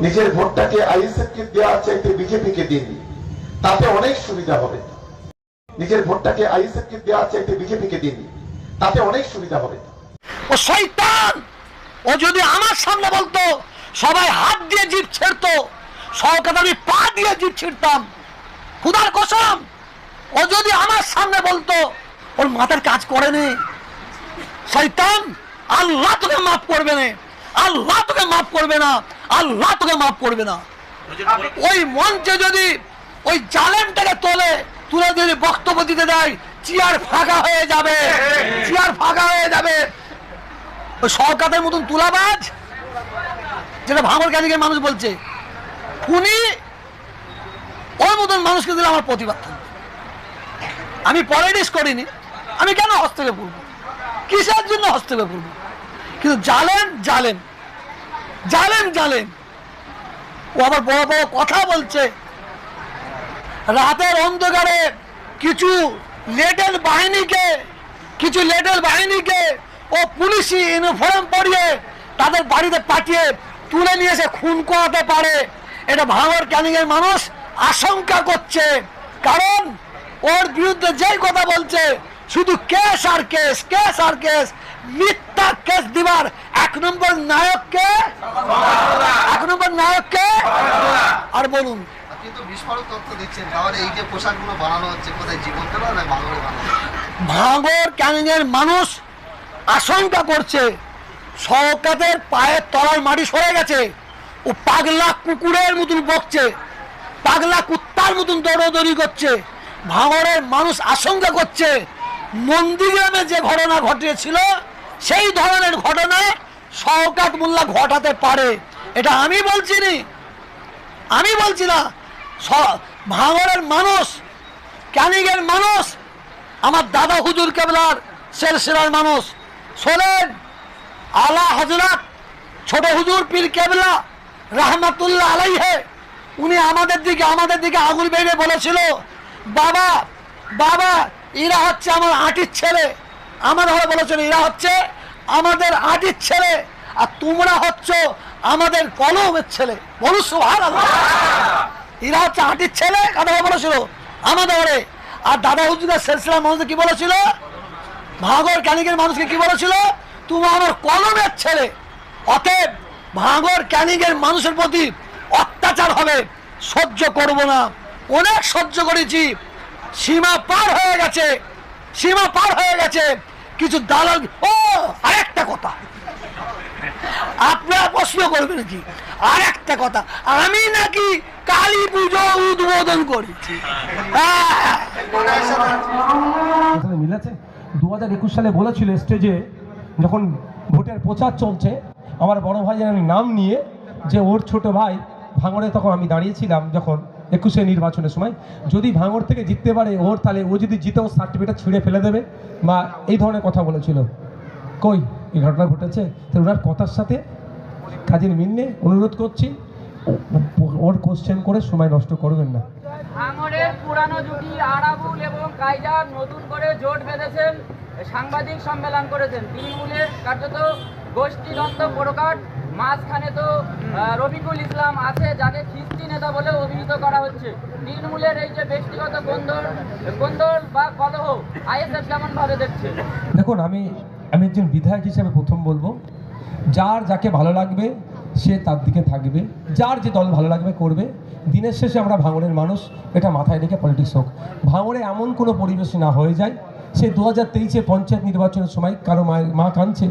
নিজের ভোটটাকে আইএসএফ কে দেওয়া চাইতে বিজেপি কে দিন। তাতে অনেক সুবিধা হবে। নিজের ভোটটাকে আইএসএফ কে দেওয়া চাইতে বিজেপি কে দিন। তাতে অনেক সুবিধা হবে। ও শয়তান! ও যদি আমার সামনে বলতো, সবাই হাত দিয়ে জিপ ছেড়তো সরকার আমি পা দিয়ে জিপ ছিড়তাম। খুদার কসম! ও যদি আমার সামনে বলতো, ওর মাথার কাজ করেনি শয়তান, আল্লাহ তোকে মাফ করবে না। আল্লাহ তোকে মাফ করবে না, আল্লাহ তোকে মাফ করবে না। ওই মঞ্চে যদি ওই জালেমটাকে তোলে, তুলে যদি বক্তব্য দিতে দেয়, চেয়ার ফাঁকা হয়ে যাবে, চেয়ার ফাঁকা হয়ে যাবে। ওই সরকারের মতন তুলাবাজ, যেটা ভাঙর ক্যানিকের মানুষ বলছে উনি ওই মতন মানুষকে দিলে আমার প্রতিবাদ থাকবে। আমি পলিটিক্স করিনি, আমি কেন হস্তক্ষেপ করব? কিসের জন্য হস্তক্ষেপ করব? কিন্তু জালেন জালেন। জালেন জালেন। ও আবার বড় বড় কথা বলছে। রাতের অন্ধকারে কিছু লেটেল বাহিনীকে, কিছু লেটেল বাহিনীকে ও পুলিশি ইউনিফর্ম পরিয়ে তাদের বাড়িতে পাঠিয়ে তুলে নিয়ে এসে খুন করাতে পারে। এটা ভাঙর ক্যানিংয়ের মানুষ আশঙ্কা করছে। কারণ ওর বিরুদ্ধে যেই কথা বলছে, শুধু কেস আর কেস কেস আর কেস মিথ্যা কেস দিবার এক নম্বর নায়ককে এক নম্বর নায়ককে আর বলুন? ভাঙর ক্যানিংয়ের মানুষ আশঙ্কা করছে শওকাতের পায়ের তলার মাটি সরে গেছে ও পাগলা কুকুরের মতন বকছে পাগলা কুত্তার মতন দৌড়দৌড়ি করছে। ভাঙরের মানুষ আশঙ্কা করছে নন্দীগ্রামে যে ঘটনা ঘটিয়েছিল সেই ধরনের ঘটনা শওকাত মোল্লা ঘটাতে পারে। এটা আমি বলছি নি। আমি বলছি না ভাঙরের মানুষ, ক্যানিংয়ের মানুষ, আমার দাদা হুজুর কেবলার শেরশেরার মানুষ। শোনেন, আলা হজরত ছোট হুজুর পীর কেবলা রহমাতুল্লাহ আলাইহে, উনি আমাদের দিকে আমাদের দিকে আঙুল বেড়ে বলেছিল, বাবা বাবা এরা হচ্ছে আমার আটির ছেলে। আমার হয়ে বলেছিল এরা হচ্ছে আমাদের আটির ছেলে, আর তোমরা হচ্ছ আমাদের কলমের ছেলে। বলু সুহার এরা হচ্ছে আটির ছেলে কথা বলেছিল? আমাদের ঘরে। আর দাদা হুজুরের শেরশিলার মানুষকে কি বলেছিল? ভাঙর ক্যানিকের মানুষকে কি বলেছিল? তুমি আমার কলমের ছেলে। অতএব ভাঙর ক্যানিকের মানুষের প্রতি অত্যাচার হবে, সহ্য করব না। অনেক সহ্য করেছি। সীমা পার হয়ে গেছে। সীমা পার হয়ে গেছে। কিছু দালাল, ও, আরেকটা কথা। আপনারা প্রশ্ন করবেন কি? আর একটা কথা, আমি নাকি কালী পুজো উদ্বোধন করেছি। হ্যাঁ। মিলেছে দু হাজার একুশ সালে বলেছিল স্টেজে যখন ভোটের প্রচার চলছে, আমার বড় ভাইয়ের নাম নিয়ে যে ওর ছোট ভাই ভাঙড়ে তখন আমি দাঁড়িয়েছিলাম যখন একুশে নির্বাচনের সময়। যদি ভাঙড় থেকে জিততে পারে ওর, তাহলে ও যদি জিতে ওর সার্টিফিকেট ছিঁড়ে ফেলে দেবে বা এই ধরনের কথা বলেছিল। কই? এই ঘটনা ঘটেছে। তো ওনার কথার সাথে কাজের মিল নেই। অনুরোধ করছি, ওর কোশ্চেন করে সময় নষ্ট করবেন না। পুরানো আরাবুল এবং নতুন করে জোট বেঁধেছেন, সাংবাদিক সম্মেলন করেছেন। তৃণমূলের কার্যত গোষ্ঠীদ্বন্দ্ব প্রকাট মাঝখানে তো রফিকুল ইসলাম আছে যাকে খিস্তি নেতা বলে অভিহিত করা হচ্ছে। তৃণমূলের এই যে ব্যক্তিগত গন্দল গন্দল বা কলহ আইএসএফ কেমন ভাবে দেখছে? দেখুন আমি আমি একজন বিধায়ক হিসেবে প্রথম বলব যার যাকে ভালো লাগবে সে তার দিকে থাকবে। যার যে দল ভালো লাগবে করবে। দিনের শেষে আমরা ভাঙড়ের মানুষ এটা মাথায় রেখে পলিটিক্স হোক। ভাঙড়ে এমন কোনো পরিবেশ না হয়ে যায় সে দু হাজার তেইশে পঞ্চায়েত নির্বাচনের সময় কারও মায়ের মা কাঁদছে,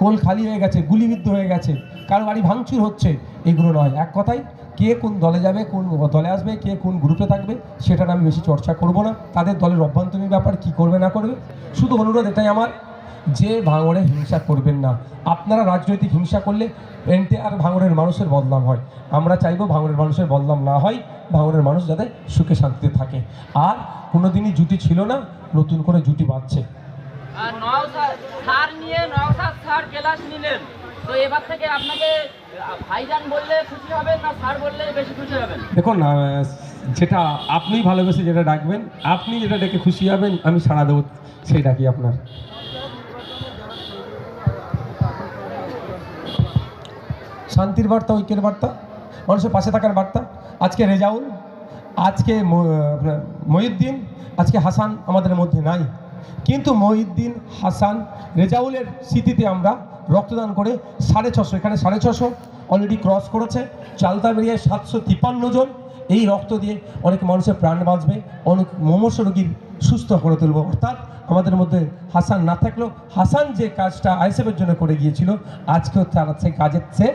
কোল খালি হয়ে গেছে, গুলিবিদ্ধ হয়ে গেছে, কারও বাড়ি ভাঙচুর হচ্ছে, এগুলো নয়। এক কথাই কে কোন দলে যাবে, কোন দলে আসবে, কে কোন গ্রুপে থাকবে সেটা আমি বেশি চর্চা করব না। তাদের দলের অভ্যন্তরীণ ব্যাপার কি করবে, না করবে, শুধু অনুরোধ এটাই আমার যে ভাঙড়ে হিংসা করবেন না। আপনারা রাজনৈতিক হিংসা করলে এনটিআর ভাঙড়ের মানুষের বদনাম হয়। আমরা চাইব ভাঙড়ের মানুষের বদনাম না হয় ভাঙড়ের মানুষ যাতে সুখে শান্তিতে থাকে। আর কোনোদিনই জুটি ছিল না নতুন করে জুটি বাঁধছে। আর নওসাদ সার নিয়ে নওসাদ স্যার ক্লাস নিলেন। তো এবার থেকে আপনাকে আহ, ভাইজান বললে খুশি হবেন না স্যার বললে বেশি খুশি হবেন? দেখুন যেটা আপনি ভালোবেসে যেটা ডাকবেন আপনি যেটা ডেকে খুশি হবেন আমি সাড়া দেবো সেই ডাকি আপনার। শান্তির বার্তা, ঐক্যের বার্তা, মানুষের পাশে থাকার বার্তা। আজকে রেজাউল, আজকে মহিউদ্দিন, আজকে হাসান আমাদের মধ্যে নাই। কিন্তু মহিউদ্দিন, হাসান, রেজাউলের স্মৃতিতে আমরা রক্তদান করে সাড়ে ছশো, এখানে সাড়ে ছশো অলরেডি ক্রস করেছে। চালতা বেরিয়ে সাতশো তিপ্পান্ন জন। এই রক্ত দিয়ে অনেক মানুষের প্রাণ বাঁচবে, অনেক মুমূর্ষ রোগীর সুস্থ করে তুলব। অর্থাৎ আমাদের মধ্যে হাসান না থাকলেও হাসান যে কাজটা আইসেফের জন্য করে গিয়েছিল, আজকেও তারা সেই কাজের চেয়ে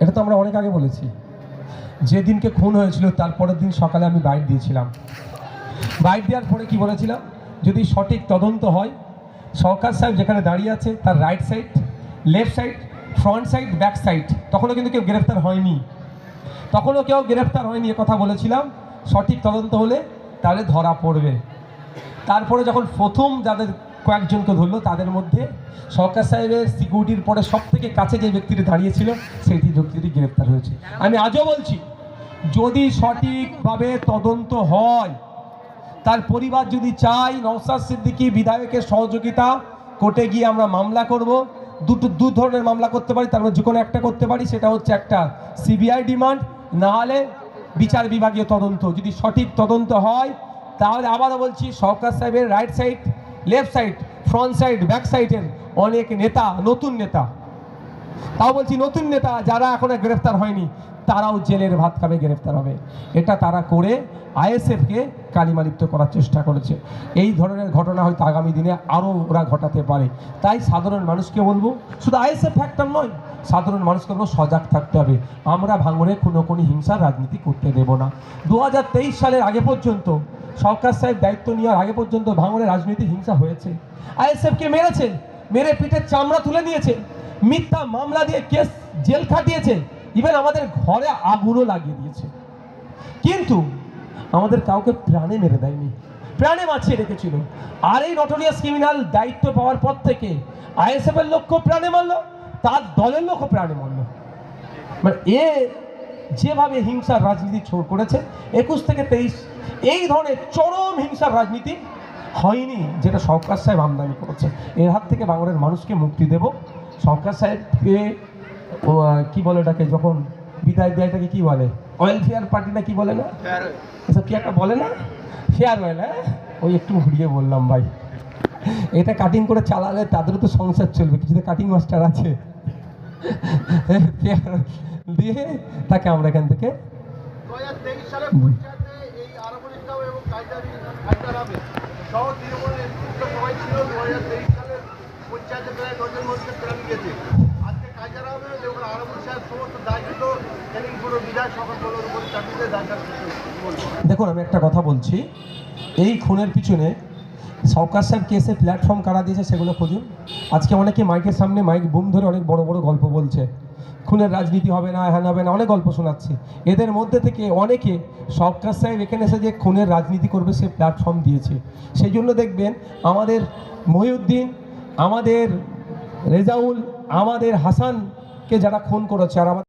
এটা তো আমরা অনেক আগে বলেছি। যেদিনকে খুন হয়েছিল তারপরের দিন সকালে আমি বাইট দিয়েছিলাম। বাইট দেওয়ার পরে কি বলেছিলাম? যদি সঠিক তদন্ত হয়, সরকার সাহেব যেখানে দাঁড়িয়ে আছে, তার right side left side front side back side তখনও কিন্তু কেউ গ্রেফতার হয়নি। তখনও কেউ গ্রেফতার হয়নি কথা বলেছিলাম। সঠিক তদন্ত হলে তাহলে ধরা পড়বে। তারপরে যখন প্রথম যাদের কয়েকজনকে ধরলো, তাদের মধ্যে সরকার সাহেবের সিকিউরিটির পরে সব থেকে কাছে যে ব্যক্তিটি দাঁড়িয়েছিল, সেই ব্যক্তিটি গ্রেপ্তার হয়েছে। আমি আজও বলছি, যদি সঠিকভাবে তদন্ত হয়, তার পরিবার যদি চাই নওসাদ সিদ্দিকী বিধায়কের সহযোগিতা কোর্টে গিয়ে আমরা মামলা করব, দুটো, দু ধরনের মামলা করতে পারি, তার মধ্যে যে কোনো একটা করতে পারি, সেটা হচ্ছে একটা সিবিআই ডিমান্ড, না হলে বিচার বিভাগীয় তদন্ত। যদি সঠিক তদন্ত হয় তাহলে আবারও বলছি, সরকার সাহেবের right side left side front side back সাইডের অনেক নেতা, নতুন নেতা। তাও বলছি নতুন নেতা যারা এখনও গ্রেফতার হয়নি, তারাও জেলের ভাত খাবে, গ্রেফতার হবে। এটা তারা করে আইএসএফকে কালিমালিপ্ত করার চেষ্টা করেছে। এই ধরনের ঘটনা হয়তো আগামী দিনে আরও ওরা ঘটাতে পারে। তাই সাধারণ মানুষকে বলব, শুধু আইএসএফ ফ্যাক্টর নয়, সাধারণ মানুষকে বলব, সজাগ থাকতে হবে। আমরা ভাঙড়ে কোনো কোনো হিংসার রাজনীতি করতে দেব না। দু হাজার তেইশ সালের আগে পর্যন্ত সরকার সাহেব দায়িত্ব নেওয়ার আগে পর্যন্ত ভাঙড়ে রাজনীতি হিংসা হয়েছে। আইএসএফকে মেরেছেন মেরে পিঠের চামড়া তুলে নিয়েছে মিথ্যা মামলা দিয়ে কেস জেল খাটিয়েছে। ইভেন আমাদের ঘরে আগুনও লাগিয়ে দিয়েছে। কিন্তু আমাদের কাউকে প্রাণে মেরে দেয়নি। প্রাণে বাঁচিয়ে রেখেছিল। আর এই নটোরিয়াস ক্রিমিনাল দায়িত্ব পাওয়ার পর থেকে আইএসএফ এর লক্ষ্য প্রাণে মারলো, তার দলের লক্ষ্য প্রাণে মারলো। মানে এ যেভাবে হিংসার রাজনীতি ছোট করেছে, একুশ থেকে তেইশ, এই ধরনের চরম হিংসার রাজনীতি হয়নি যেটা সরকার সাহেব আমদানি করেছে। এর হাত থেকে বাংলার মানুষকে মুক্তি দেব। সরকার সাহেবকে কি বলে ওটাকে, যখন বিদায় দেয়টাকে কি বলে? ওয়েলফেয়ার পার্টিটা কি বলে না? এসব কি একটা বলে না? ফেয়ারওয়েল হ্যাঁ? ওই একটু ঘুরিয়ে বললাম, ভাই। এটা কাটিং করে চালালে তাদেরও তো সংসার চলবে কিছুতে কাটিং মাস্টার আছে। দিয়ে তাকে আমরা এখান থেকে 2023 সালে পঞ্চায়েতে এই আরাবুল ইসলাম এবং কায়দার কায়দার আহমেদ সহ তৃণমূলের নেতৃত্ব সবাই ছিল 2023 সালের পঞ্চায়েতে প্রায় নজন মানুষকে প্রাণ গিয়েছে আজকে কায়দার আহমেদ এবং আরাবুল সাহেব সমস্ত দায়িত্ব তেলিংপুর বিধায়ক সকলের উপরে চাপিয়ে দিয়ে দায়িত্ব বলব দেখুন আমি একটা কথা বলছি। এই খুনের পিছনে সরকার সাহেব কেসে প্ল্যাটফর্ম কারা দিয়েছে সেগুলো খুঁজুন। আজকে অনেকে মাইকের সামনে মাইক বুম ধরে অনেক বড় বড় গল্প বলছে। খুনের রাজনীতি হবে না হ্যান হবে না, অনেক গল্প শোনাচ্ছে। এদের মধ্যে থেকে অনেকে সরকার সাহেব এখানে এসে যে খুনের রাজনীতি করবে সে প্ল্যাটফর্ম দিয়েছে। সেই জন্য দেখবেন আমাদের মহিউদ্দিন, আমাদের রেজাউল, আমাদের হাসানকে যারা খুন করেছে আর আমাদের